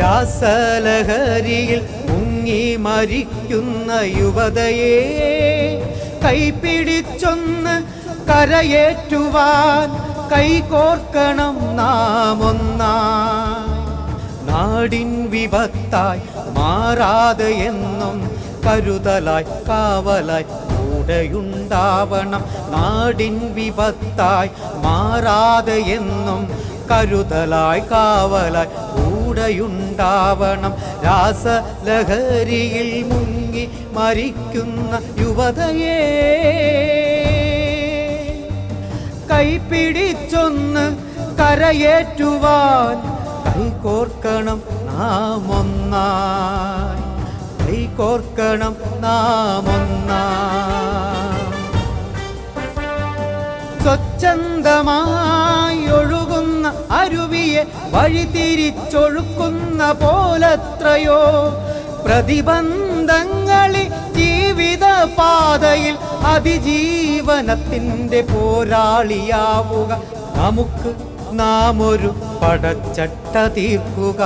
രാസലഹരിയിൽ മുങ്ങി മരിക്കുന്ന യുവതയെ കൈപിടിച്ചൊന്ന് കരയേറ്റുവാൻ കൈകോർക്കണം നാം ഒന്നായി നാടിൻ വിപത്തായി മാറാതെ എന്നും കരുതലായി കാവലായി കൂടെയുണ്ടാവണം. നാടിൻ വിപത്തായി മാറാതെ എന്നും കരുതലായി കാവലായി കൂടെയുണ്ടാവണം. രാസലഹരിയിൽ മുങ്ങി മരിക്കുന്ന യുവതയെ. കൈപിടിച്ചൊന്ന് കരയേറ്റുവാൻ കൈകോർക്കണം നാം ഒന്നായി കൈകോർക്കണം നാം ഒന്നായി സ്വച്ഛന്തമായി അരുവിയെ വഴിതിരിച്ചൊഴുക്കുന്ന പോലത്രയോ പ്രതിബന്ധങ്ങളിൽ ജീവിത പാതയിൽ അതിജീവനത്തിന്റെ പോരാളിയാവുക. നമുക്ക് നാം ഒരു പടച്ചട്ട തീർക്കുക.